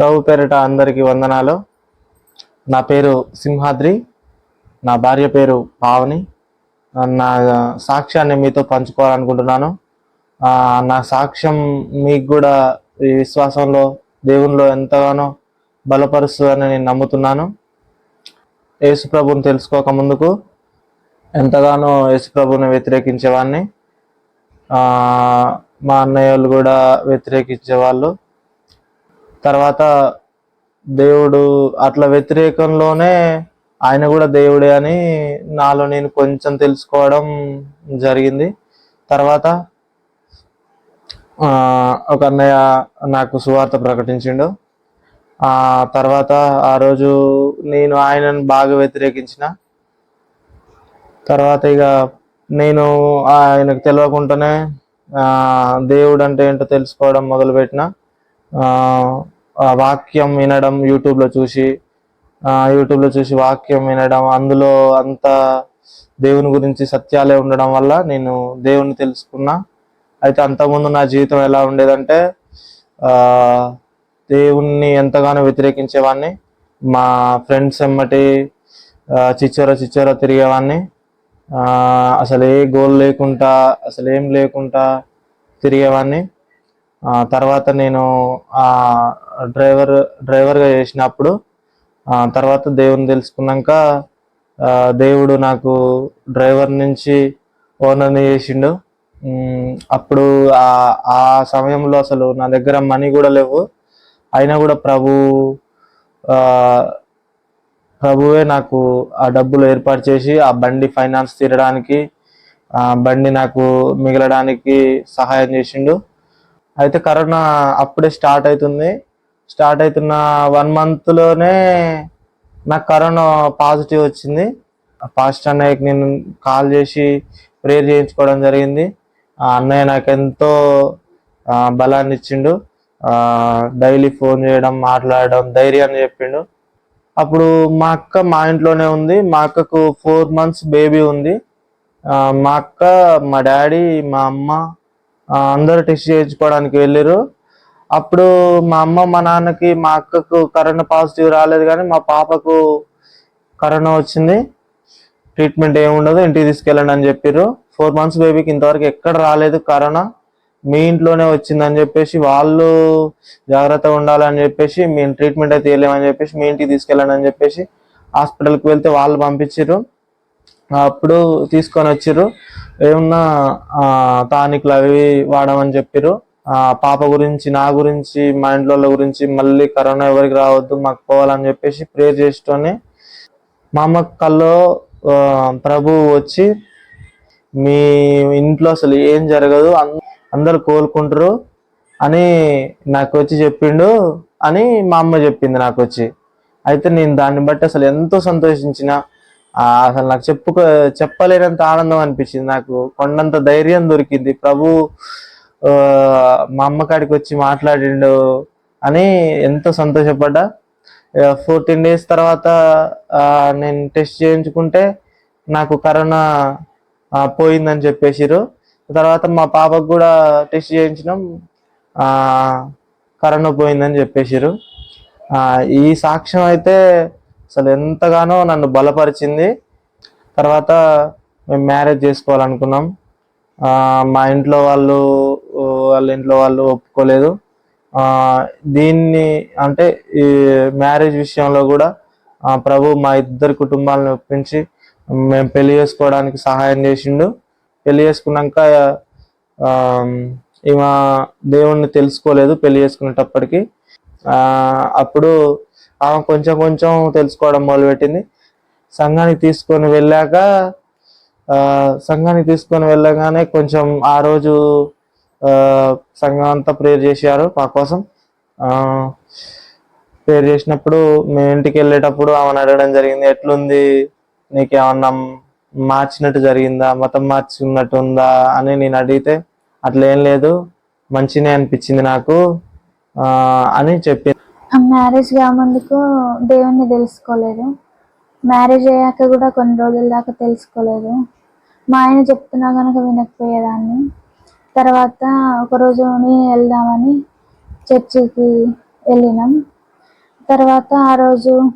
ప్రభు పేరిట అందరికీ వందనాలు. నా పేరు సింహాద్రి. నా భార్య పేరు పావని. నా సాక్ష్యాన్ని మీతో పంచుకోవాలనుకుంటున్నాను. నా సాక్ష్యం మీకు కూడా ఈ విశ్వాసంలో దేవునిలో ఎంతగానో బలపరుస్తుందని నేను నమ్ముతున్నాను. యేసుప్రభుని తెలుసుకోక ముందుకు ఎంతగానో యేసుప్రభుని వ్యతిరేకించేవాడిని మా అన్నయ్య వాళ్ళు కూడా వ్యతిరేకించేవాళ్ళు. తర్వాత దేవుడు అట్లా వ్యతిరేకంలోనే ఆయన కూడా దేవుడే అని నాలో నేను కొంచెం తెలుసుకోవడం జరిగింది. తర్వాత ఒక అన్నయ్య నాకు సువార్త ప్రకటించిండు. ఆ తర్వాత ఆ రోజు నేను ఆయనను బాగా వ్యతిరేకించిన. తర్వాత ఇక నేను ఆయనకు తెలియకుండానే దేవుడు అంటే ఏంటో తెలుసుకోవడం మొదలుపెట్టిన. వాక్యం వినడం యూట్యూబ్లో చూసి యూట్యూబ్లో చూసి వాక్యం వినడం అందులో అంత దేవుని గురించి సత్యాలే ఉండడం వల్ల నేను దేవుని తెలుసుకున్నా. అయితే అంతకుముందు నా జీవితం ఎలా ఉండేదంటే దేవుణ్ణి ఎంతగానో వ్యతిరేకించేవాడిని మా ఫ్రెండ్స్ ఎమ్మటి చిచ్చోర చిచ్చోర తిరిగేవాడిని అసలు ఏ గోల్ లేకుండా అసలు ఏం లేకుండా తిరిగేవాడిని తర్వాత నేను ఆ డ్రైవర్ డ్రైవర్గా చేసినప్పుడు తర్వాత దేవుని తెలుసుకున్నాక దేవుడు నాకు డ్రైవర్ నుంచి ఓనర్ని చేసిండు. అప్పుడు ఆ ఆ సమయంలో అసలు నా దగ్గర మనీ కూడా లేవు. అయినా కూడా ప్రభు ప్రభువే నాకు ఆ డబ్బులు ఏర్పాటు చేసి ఆ బండి ఫైనాన్స్ తీరడానికి బండి నాకు మిగలడానికి సహాయం చేసిండు. అయితే కరోనా అప్పుడే స్టార్ట్ అవుతుంది. స్టార్ట్ అవుతున్న వన్ మంత్లోనే నాకు కరోనా పాజిటివ్ వచ్చింది. పాజిటివ్ అన్నయ్యకి నేను కాల్ చేసి ప్రేయర్ చేయించుకోవడం జరిగింది. ఆ అన్నయ్య నాకు ఎంతో బలాన్ని ఇచ్చిండు. డైలీ ఫోన్ చేయడం మాట్లాడడం ధైర్యాన్ని చెప్పిండు. అప్పుడు మా అక్క మా ఇంట్లోనే ఉంది. మా అక్కకు ఫోర్ మంత్స్ బేబీ ఉంది. మా అక్క మా డాడీ మా అమ్మ అందరూ టెస్ట్ చేయించుకోవడానికి వెళ్ళారు అప్పుడు మా అమ్మ మా నాన్నకి మా అక్కకు కరోనా పాజిటివ్ రాలేదు కానీ మా పాపకు కరోనా వచ్చింది. ట్రీట్మెంట్ ఏముండదు ఇంటికి తీసుకెళ్ళండి అని చెప్పారు ఫోర్ మంత్స్ బేబీకి ఇంతవరకు ఎక్కడ రాలేదు కరోనా. మీ ఇంట్లోనే వచ్చిందని చెప్పేసి వాళ్ళు జాగ్రత్తగా ఉండాలని చెప్పేసి మేము ట్రీట్మెంట్ అయితే చేయలేమని చెప్పేసి మీ ఇంటికి తీసుకెళ్ళండి అని చెప్పేసి హాస్పిటల్కి వెళ్తే వాళ్ళు పంపించారు అప్పుడు తీసుకొని వచ్చిర్రు. ఏమన్నా టానిక్లు అవి వాడమని చెప్పారు ఆ పాప గురించి నా గురించి మా ఇంట్లో వాళ్ళ గురించి మళ్ళీ కరోనా ఎవరికి రావద్దు మాకు పోవాలని చెప్పేసి ప్రేయర్ చేసుకొని మా అమ్మ కల్లో ప్రభు వచ్చి మీ ఇంట్లో అసలు ఏం జరగదు అందరు కోలుకుంటారు అని నాకు వచ్చి చెప్పిండు అని మా అమ్మ చెప్పింది నాకు వచ్చి. అయితే నేను దాన్ని బట్టి అసలు ఎంతో సంతోషించిన. అసలు నాకు చెప్పుకో చెప్పలేనంత ఆనందం అనిపించింది. నాకు కొండంత ధైర్యం దొరికింది. ప్రభు మా అమ్మ కాడికి వచ్చి మాట్లాడిండు అని ఎంతో సంతోషపడ్డా. ఫోర్టీన్ డేస్ తర్వాత నేను టెస్ట్ చేయించుకుంటే నాకు కరోనా పోయిందని చెప్పేసిరు తర్వాత మా పాపకు కూడా టెస్ట్ చేయించినాం. కరోనా పోయిందని చెప్పేసిరు ఈ సాక్ష్యం అయితే అసలు ఎంతగానో నన్ను బలపరిచింది. తర్వాత మేము మ్యారేజ్ చేసుకోవాలనుకున్నాం. మా ఇంట్లో వాళ్ళు వాళ్ళ ఇంట్లో వాళ్ళు ఒప్పుకోలేదు. దీన్ని అంటే ఈ మ్యారేజ్ విషయంలో కూడా ప్రభు మా ఇద్దరు కుటుంబాలను ఒప్పించి మేము పెళ్ళి చేసుకోవడానికి సహాయం చేసిండు. పెళ్ళి చేసుకున్నాక ఈమె దేవుణ్ణి తెలుసుకోలేదు పెళ్ళి చేసుకునేటప్పటికి. అప్పుడు ఆమె కొంచెం కొంచెం తెలుసుకోవడం మొదలుపెట్టింది. సంఘానికి తీసుకొని వెళ్ళాక సంఘానికి తీసుకొని వెళ్ళగానే కొంచెం ఆ రోజు సంఘం అంతా ప్రేయర్ చేశారు మా కోసం. ప్రేర్ ప్రేయర్ చేసినప్పుడు మేము ఇంటికి వెళ్ళేటప్పుడు ఆమెను అడగడం జరిగింది ఎట్లుంది? నీకేమన్నా మార్చినట్టు జరిగిందా? మతం మార్చుకున్నట్టు ఉందా అని నేను అడిగితే అట్లా ఏం లేదు మంచినే అనిపించింది నాకు అని చెప్పింది మ్యారేజ్ కాముందుకు దేవుణ్ణి తెలుసుకోలేదు. మ్యారేజ్ అయ్యాక కూడా కొన్ని రోజుల దాకా తెలుసుకోలేదు. మా ఆయన చెప్తున్నా కనుక వినకపోయేదాన్ని. తర్వాత ఒకరోజు నేను వెళ్దామని చర్చికి వెళ్ళినాం. తర్వాత ఆ రోజు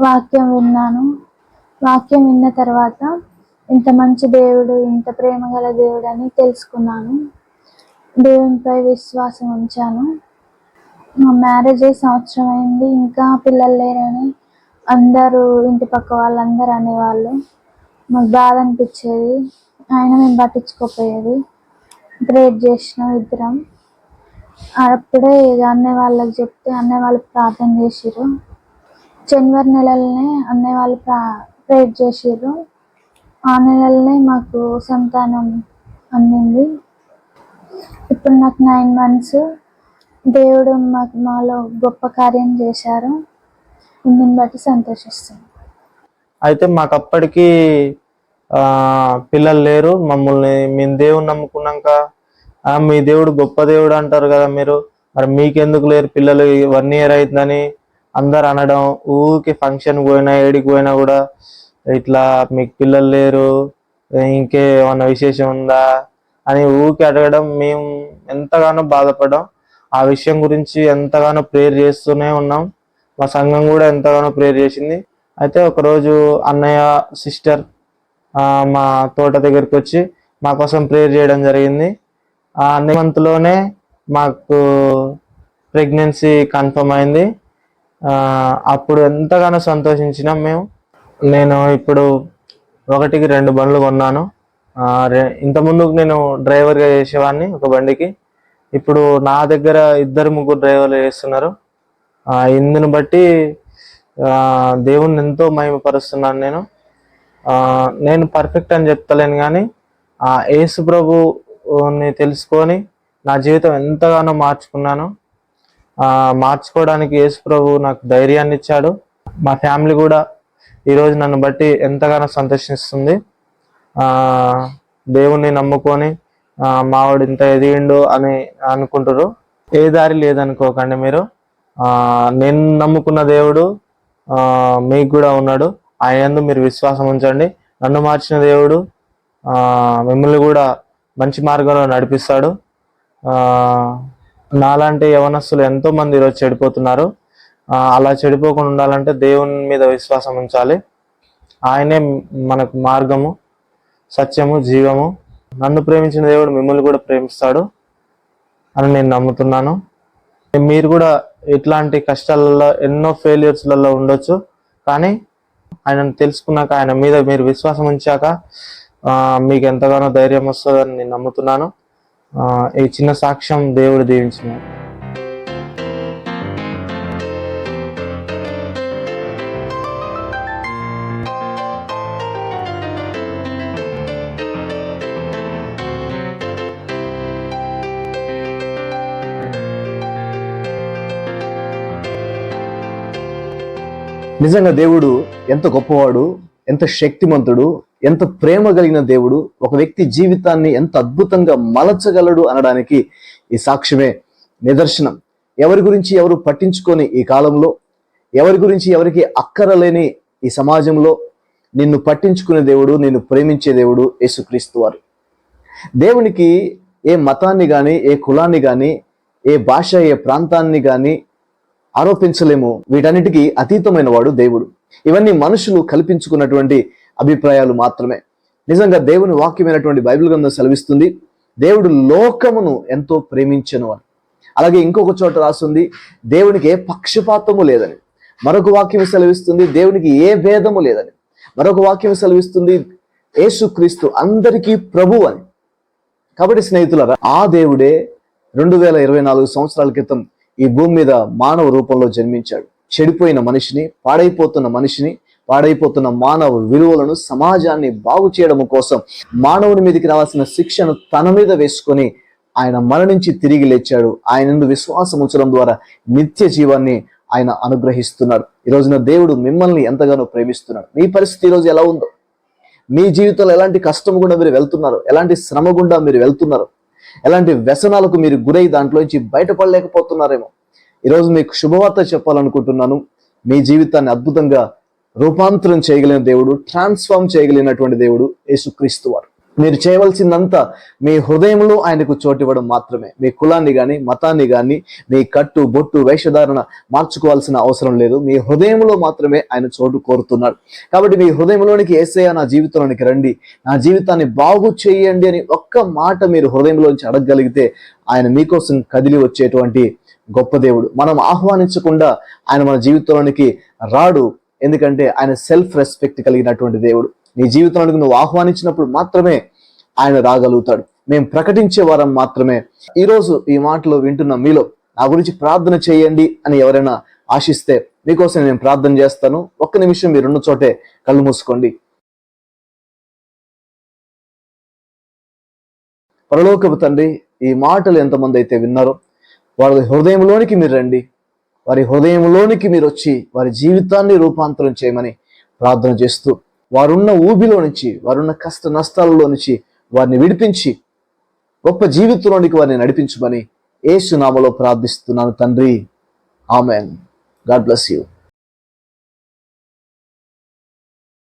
వాక్యం విన్నాను. వాక్యం విన్న తర్వాత ఇంత మంచి దేవుడు ఇంత ప్రేమ గల దేవుడు అని తెలుసుకున్నాను. దేవునిపై విశ్వాసం ఉంచాను. మ్యారేజ్ అయ్యి సంవత్సరం అయింది. ఇంకా పిల్లలు లేరని అందరూ ఇంటి పక్క వాళ్ళందరూ అనేవాళ్ళు. మాకు బాధ అనిపించేది. ఆయన మేము పట్టించుకోపోయేది. ప్రేర్ చేసినాం ఇద్దరం. అప్పుడే అన్నయ్య వాళ్ళకి చెప్తే అన్నయ్య వాళ్ళు ప్రార్థన చేసిర్రు. జనవరి నెలలనే అన్నయ్య వాళ్ళు ప్రా ప్రేర్ చేసిర్రు. ఆ నెలలనే మాకు సంతానం అందింది. ఇప్పుడు నాకు నైన్ మంత్స్. దేవుడు మాకు మాలో గొప్ప కార్యం చేశారు. దీన్ని బట్టి సంతోషిస్తాను అయితే మాకు అప్పటికి ఆ, పిల్లలు లేరు. మమ్మల్ని మేము దేవుని నమ్ముకున్నాక మీ దేవుడు గొప్ప దేవుడు అంటారు కదా మీరు. మరి మీకెందుకు లేరు? పిల్లలు వన్ ఇయర్ అవుతుందని అందరు అనడం ఊరికి ఫంక్షన్ పోయినా ఏడికి పోయినా కూడా ఇట్లా మీకు పిల్లలు లేరు ఇంకే ఏమన్నా విశేషం ఉందా అని ఊరికి అడగడం మేము ఎంతగానో బాధపడడం. ఆ విషయం గురించి ఎంతగానో ప్రేయర్ చేస్తూనే ఉన్నాం. మా సంఘం కూడా ఎంతగానో ప్రేయర్ చేసింది. అయితే ఒకరోజు అన్నయ్య సిస్టర్ మా తోట దగ్గరికి వచ్చి మా కోసం ప్రేయర్ చేయడం జరిగింది. ఆ అన్ని మంత్లోనే మాకు ప్రెగ్నెన్సీ కన్ఫర్మ్ అయింది. అప్పుడు ఎంతగానో సంతోషించినాం మేము. నేను ఇప్పుడు ఒకటికి రెండు బండ్లు కొన్నాను. ఇంతకుముందు ఇంత ముందు నేను డ్రైవర్గా చేసేవాడిని ఒక బండికి. ఇప్పుడు నా దగ్గర ఇద్దరు ముగ్గురు డ్రైవర్లు చేస్తున్నారు. ఇందును ఇందుని బట్టి దేవుణ్ణి ఎంతో మహిమపరుస్తున్నాను నేను. నేను పర్ఫెక్ట్ అని చెప్తలేను కానీ ఆ యేసు ప్రభుని తెలుసుకొని నా జీవితం ఎంతగానో మార్చుకున్నాను. మార్చుకోవడానికి యేసు ప్రభు నాకు ధైర్యాన్ని ఇచ్చాడు. మా ఫ్యామిలీ కూడా ఈరోజు నన్ను బట్టి ఎంతగానో సంతోషిస్తుంది. దేవుణ్ణి నమ్ముకొని మావాడు ఇంత ఎదిగిండు అని అనుకుంటారు ఏ దారి లేదనుకోకండి మీరు. నేను నమ్ముకున్న దేవుడు మీకు కూడా ఉన్నాడు. ఆయన మీరు విశ్వాసం ఉంచండి. నన్ను మార్చిన దేవుడు మిమ్మల్ని కూడా మంచి మార్గంలో నడిపిస్తాడు. నాలాంటి యవనస్తులు ఎంతోమంది ఈరోజు చెడిపోతున్నారు. అలా చెడిపోకుండా ఉండాలంటే దేవుని మీద విశ్వాసం ఉంచాలి. ఆయనే మనకు మార్గము సత్యము జీవము. నన్ను ప్రేమించిన దేవుడు మిమ్మల్ని కూడా ప్రేమిస్తాడు అని నేను నమ్ముతున్నాను. మీరు కూడా ఇట్లాంటి కష్టాలలో ఎన్నో ఫెయిల్యూర్స్లలో ఉండొచ్చు. కానీ ఆయనను తెలుసుకున్నాక ఆయన మీద మీరు విశ్వాసం ఉంచాక మీకు ఎంతగానో ధైర్యం వస్తుందని నేను నమ్ముతున్నాను. ఈ చిన్న సాక్ష్యం దేవుడు దీవించినాడు నిజంగా దేవుడు ఎంత గొప్పవాడు ఎంత శక్తిమంతుడు ఎంత ప్రేమ కలిగిన దేవుడు ఒక వ్యక్తి జీవితాన్ని ఎంత అద్భుతంగా మలచగలడు అనడానికి ఈ సాక్ష్యమే నిదర్శనం. ఎవరి గురించి ఎవరు పట్టించుకొని ఈ కాలంలో? ఎవరి గురించి ఎవరికి అక్కరలేని ఈ సమాజంలో? నిన్ను పట్టించుకునే దేవుడు నిన్ను ప్రేమించే దేవుడు యేసుక్రీస్తు వారు. దేవునికి ఏ మతాన్ని కానీ ఏ కులాన్ని కానీ ఏ భాష ఏ ప్రాంతాన్ని కానీ ఆరోపించలేము. వీటన్నిటికీ అతీతమైన వాడు దేవుడు. ఇవన్నీ మనుషులు కల్పించుకున్నటువంటి అభిప్రాయాలు మాత్రమే. నిజంగా దేవుని వాక్యమైనటువంటి బైబిల్ గ్రంథం సెలవిస్తుంది దేవుడు లోకమును ఎంతో ప్రేమించను అని అలాగే ఇంకొక చోట రాస్తుంది దేవునికి ఏ పక్షపాతము లేదని. మరొక వాక్యం సెలవిస్తుంది దేవునికి ఏ భేదము లేదని. మరొక వాక్యం సెలవిస్తుంది యేసుక్రీస్తు అందరికీ ప్రభు అని. కాబట్టి స్నేహితులరా ఆ దేవుడే రెండు వేల ఇరవై నాలుగు సంవత్సరాల క్రితం ఈ భూమి మీద మానవ రూపంలో జన్మించాడు. చెడిపోయిన మనిషిని పాడైపోతున్న మనిషిని పాడైపోతున్న మానవ విలువలను సమాజాన్ని బాగు చేయడం కోసం మానవుని మీదకి రావాల్సిన శిక్షను తన మీద వేసుకొని ఆయన మరణించి తిరిగి లేచాడు. ఆయన విశ్వాసం ఉంచడం ద్వారా నిత్య జీవాన్ని ఆయన అనుగ్రహిస్తున్నాడు. ఈ రోజున దేవుడు మిమ్మల్ని ఎంతగానో ప్రేమిస్తున్నాడు. మీ పరిస్థితి ఈరోజు రోజు ఎలా ఉందో? మీ జీవితంలో ఎలాంటి కష్టం గుండా మీరు వెళ్తున్నారు? ఎలాంటి శ్రమ గుండా మీరు వెళ్తున్నారు? ఎలాంటి వ్యసనాలకు మీరు గురై దాంట్లోంచి బయటపడలేకపోతున్నారేమో. ఈరోజు మీకు శుభవార్త చెప్పాలనుకుంటున్నాను. మీ జీవితాన్ని అద్భుతంగా రూపాంతరం చేయగలిగిన దేవుడు ట్రాన్స్ఫార్మ్ చేయగలిగినటువంటి దేవుడు యేసుక్రీస్తు వారు. మీరు చేయవలసిందంతా మీ హృదయంలో ఆయనకు చోటు ఇవ్వడం మాత్రమే. మీ కులాన్ని కానీ మతాన్ని కానీ మీ కట్టు బొట్టు వేషధారణ మార్చుకోవాల్సిన అవసరం లేదు. మీ హృదయంలో మాత్రమే ఆయన చోటు కోరుతున్నాడు. కాబట్టి మీ హృదయంలోనికి ఏసయ్య నా జీవితంలోనికి రండి. నా జీవితాన్ని బాగు చేయండి అని ఒక్క మాట మీరు హృదయంలోంచి అడగగలిగితే ఆయన మీకోసం కదిలి వచ్చేటువంటి గొప్ప దేవుడు. మనం ఆహ్వానించకుండా ఆయన మన జీవితంలోనికి రాడు. ఎందుకంటే ఆయన సెల్ఫ్ రెస్పెక్ట్ కలిగినటువంటి దేవుడు. నీ జీవితంలోనికి నువ్వు ఆహ్వానించినప్పుడు మాత్రమే ఆయన రాగలుగుతాడు. మేము ప్రకటించే వారం మాత్రమే. ఈరోజు ఈ మాటలు వింటున్న మీలో నా గురించి ప్రార్థన చేయండి అని ఎవరైనా ఆశిస్తే మీకోసం నేను ప్రార్థన చేస్తాను. ఒక్క నిమిషం మీరున్న చోటే కళ్ళు మూసుకోండి. పరలోకపు తండ్రి ఈ మాటలు ఎంతమంది అయితే విన్నారో వారి హృదయంలోనికి మీరు రండి. వారి హృదయంలోనికి మీరు వచ్చి వారి జీవితాన్ని రూపాంతరం చేయమని ప్రార్థన చేస్తూ వారున్న ఊబిలో నుంచి వారున్న కష్ట నష్టాలలో నుంచి వారిని విడిపించి గొప్ప జీవితంలోనికి వారిని నడిపించమని ఏసునామలో ప్రార్థిస్తున్నాను తండ్రి. ఆమెన్. God bless you.